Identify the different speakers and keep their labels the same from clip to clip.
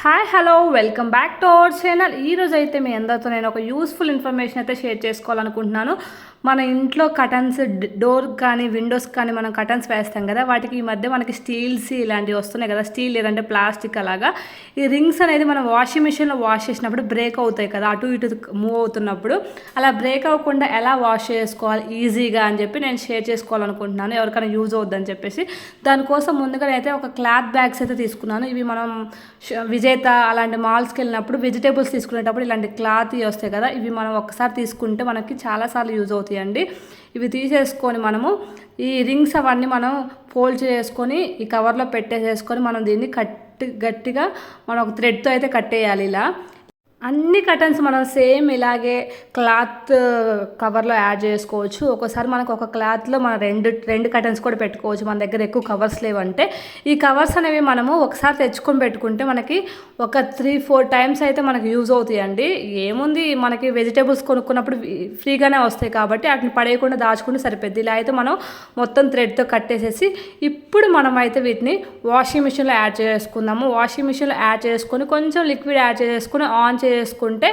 Speaker 1: Hi hello welcome back to our channel ఈరోజు అయితే మీ అందరితో నేను ఒక యూస్ఫుల్ ఇన్ఫర్మేషన్ అయితే షేర్ చేసుకోవాలనుకుంటున్నాను. మన ఇంట్లో కటన్స్ డోర్ కానీ విండోస్ కానీ మనం కటన్స్ వేస్తాం కదా వాటికి ఈ మధ్య మనకి స్టీల్స్ ఇలాంటివి వస్తున్నాయి కదా స్టీల్ లేదంటే ప్లాస్టిక్ అలాగా. ఈ రింగ్స్ అనేది మనం వాషింగ్ మిషన్లో వాష్ చేసినప్పుడు బ్రేక్ అవుతాయి కదా అటు ఇటు మూవ్ అవుతున్నప్పుడు. అలా బ్రేక్ అవ్వకుండా ఎలా వాష్ చేసుకోవాలి ఈజీగా అని చెప్పి నేను షేర్ చేసుకోవాలనుకుంటున్నాను. ఎవరికైనా యూజ్ అవుద్దని చెప్పేసి. దానికోసం ముందుగా అయితే ఒక క్లాత్ బ్యాగ్స్ అయితే తీసుకున్నాను. ఇవి మనం విజేత అలాంటి మాల్స్కి వెళ్ళినప్పుడు వెజిటేబుల్స్ తీసుకునేటప్పుడు ఇలాంటి క్లాత్ వస్తాయి కదా ఇవి మనం ఒకసారి తీసుకుంటే మనకి చాలాసార్లు యూజ్ అవుతాయండి ఇవి తీసేసుకొని మనము ఈ రింగ్స్ అవన్నీ మనం ఫోల్డ్ చేసుకొని ఈ కవర్లో పెట్టేసేసుకొని మనం దీన్ని కట్టి గట్టిగా మనం ఒక థ్రెడ్తో అయితే కట్టేయాలి ఇలా. అన్ని కటన్స్ మనం సేమ్ ఇలాగే క్లాత్ uh, కవర్లో యాడ్ చేసుకోవచ్చు. ఒకసారి మనకు ఒక క్లాత్లో మన రెండు రెండు కటన్స్ కూడా పెట్టుకోవచ్చు. మన దగ్గర ఎక్కువ కవర్స్ లేవంటే ఈ కవర్స్ అనేవి మనము ఒకసారి తెచ్చుకొని పెట్టుకుంటే మనకి ఒక త్రీ ఫోర్ టైమ్స్ అయితే మనకి యూజ్ అవుతాయండి. ఏముంది? మనకి వెజిటేబుల్స్ కొనుక్కున్నప్పుడు ఫ్రీగానే వస్తాయి కాబట్టి వాటిని పడేయకుండా దాచుకుంటే సరిపోద్ది. ఇలా అయితే మనం మొత్తం థ్రెడ్తో కట్టేసేసి ఇప్పుడు మనం అయితే వీటిని వాషింగ్ మిషన్లో యాడ్ చేసుకుందాము. వాషింగ్ మిషన్లో యాడ్ చేసుకొని కొంచెం లిక్విడ్ యాడ్ చేసుకొని ఆన్ చేసుకుంటే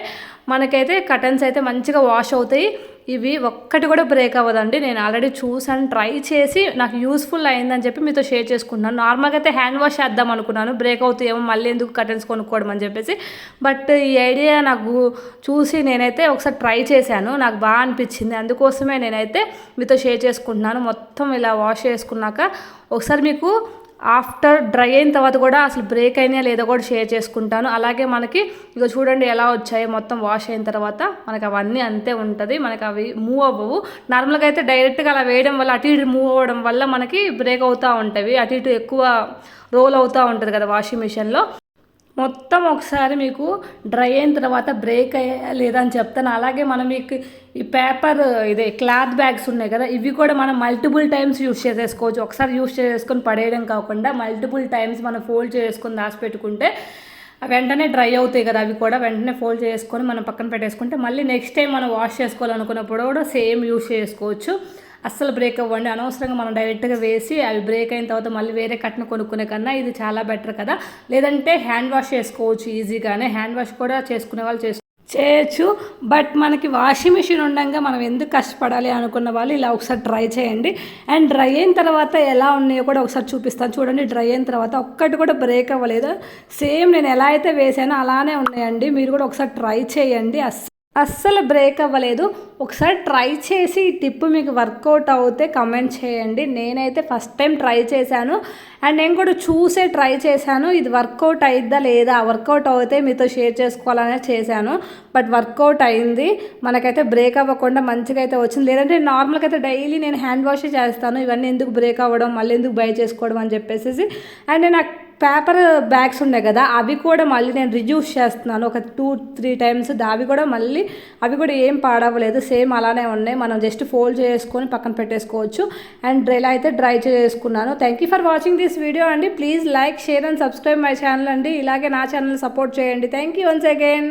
Speaker 1: మనకైతే కటన్స్ అయితే మంచిగా వాష్ అవుతాయి. ఇవి ఒక్కటి కూడా బ్రేక్ అవ్వదండి. నేను ఆల్రెడీ చూసాను ట్రై చేసి నాకు యూస్ఫుల్ అయిందని చెప్పి మీతో షేర్ చేసుకున్నాను. నార్మల్గా అయితే హ్యాండ్ వాష్ చేద్దాం అనుకున్నాను. బ్రేక్ అవుతాయేమో మళ్ళీ ఎందుకు కటన్స్ కొనుక్కోవడం అని చెప్పేసి. బట్ ఈ ఐడియా నాకు చూసి నేనైతే ఒకసారి ట్రై చేశాను. నాకు బాగా అనిపించింది. అందుకోసమే నేనైతే మీతో షేర్ చేసుకుంటున్నాను. మొత్తం ఇలా వాష్ చేసుకున్నాక ఒకసారి మీకు ఆఫ్టర్ డ్రై అయిన తర్వాత కూడా అసలు బ్రేక్ అయినా లేదో కూడా షేర్ చేసుకుంటాను. అలాగే మనకి ఇక చూడండి ఎలా వచ్చాయో మొత్తం వాష్ అయిన తర్వాత మనకి అవన్నీ అంతే ఉంటుంది. మనకి అవి మూవ్ అవ్వవు. నార్మల్గా అయితే డైరెక్ట్గా అలా వేయడం వల్ల అటు ఇటు మూవ్ అవ్వడం వల్ల మనకి బ్రేక్ అవుతూ ఉంటాయి అటు ఇటు ఎక్కువ రోల్ అవుతూ ఉంటుంది కదా వాషింగ్ మిషన్లో మొత్తం ఒకసారి మీకు డ్రై అయిన తర్వాత బ్రేక్ అయ్యా లేదా అని చెప్తాను. అలాగే మనం మీకు ఈ పేపర్ ఇదే క్లాత్ బ్యాగ్స్ ఉన్నాయి కదా ఇవి కూడా మనం మల్టిపుల్ టైమ్స్ యూస్ చేసేసుకోవచ్చు. ఒకసారి యూస్ చేసుకొని పడేయడం కాకుండా మల్టిపుల్ టైమ్స్ మనం ఫోల్డ్ చేసుకొని దాచిపెట్టుకుంటే వెంటనే డ్రై అవుతాయి కదా అవి కూడా వెంటనే ఫోల్డ్ చేసుకొని మనం పక్కన పెట్టేసుకుంటే మళ్ళీ నెక్స్ట్ టైం మనం వాష్ చేసుకోవాలనుకున్నప్పుడు కూడా సేమ్ యూస్ చేసుకోవచ్చు. అస్సలు బ్రేక్ అవ్వండి. అనవసరంగా మనం డైరెక్ట్గా వేసి అవి బ్రేక్ అయిన తర్వాత మళ్ళీ వేరే కట్న కొనుక్కునే కన్నా ఇది చాలా బెటర్ కదా. లేదంటే హ్యాండ్ వాష్ చేసుకోవచ్చు ఈజీగానే హ్యాండ్ వాష్ కూడా చేసుకునే వాళ్ళు చేసుకో చేయొచ్చు. బట్ మనకి వాషింగ్ మిషన్ ఉండగా మనం ఎందుకు కష్టపడాలి అనుకున్న వాళ్ళు ఇలా ఒకసారి ట్రై చేయండి. అండ్ డ్రై అయిన తర్వాత ఎలా ఉన్నాయో కూడా ఒకసారి చూపిస్తాను. చూడండి డ్రై అయిన తర్వాత ఒక్కటి కూడా బ్రేక్ అవ్వలేదు. సేమ్ నేను ఎలా అయితే వేసానో అలానే ఉన్నాయండి. మీరు కూడా ఒకసారి ట్రై చేయండి. అస్సలు అస్సలు బ్రేక్ అవ్వలేదు. ఒకసారి ట్రై చేసి ఈ టిప్ మీకు వర్కౌట్ అవుతే కమెంట్ చేయండి. నేనైతే ఫస్ట్ టైం ట్రై చేశాను. అండ్ నేను కూడా చూసే ట్రై చేశాను. ఇది వర్కౌట్ అయిద్దా లేదా? వర్కౌట్ అవుతే మీతో షేర్ చేసుకోవాలనే చేశాను. బట్ వర్కౌట్ అయింది. మనకైతే బ్రేక్ అవ్వకుండా మంచిగా అయితే వచ్చింది. లేదంటే నార్మల్గా అయితే డైలీ నేను హ్యాండ్ వాష్ చేస్తాను. ఇవన్నీ ఎందుకు బ్రేక్ అవ్వడం మళ్ళీ ఎందుకు బై చేసుకోవడం అని చెప్పేసి అండ్ నాకు పేపర్ బ్యాగ్స్ ఉన్నాయి కదా అవి కూడా మళ్ళీ నేను రిజ్యూస్ చేస్తున్నాను. ఒక టూ త్రీ టైమ్స్ అవి కూడా మళ్ళీ అవి కూడా ఏం పాడవలేదు సేమ్ అలానే ఉన్నాయి. మనం జస్ట్ ఫోల్డ్ చేసుకొని పక్కన పెట్టేసుకోవచ్చు. అండ్ ఇలా అయితే డ్రై చేసుకున్నాను. Thank you for watching this video అండి. Please like share and subscribe my channel అండి. ఇలాగే నా ఛానల్ సపోర్ట్ చేయండి. Thank you once again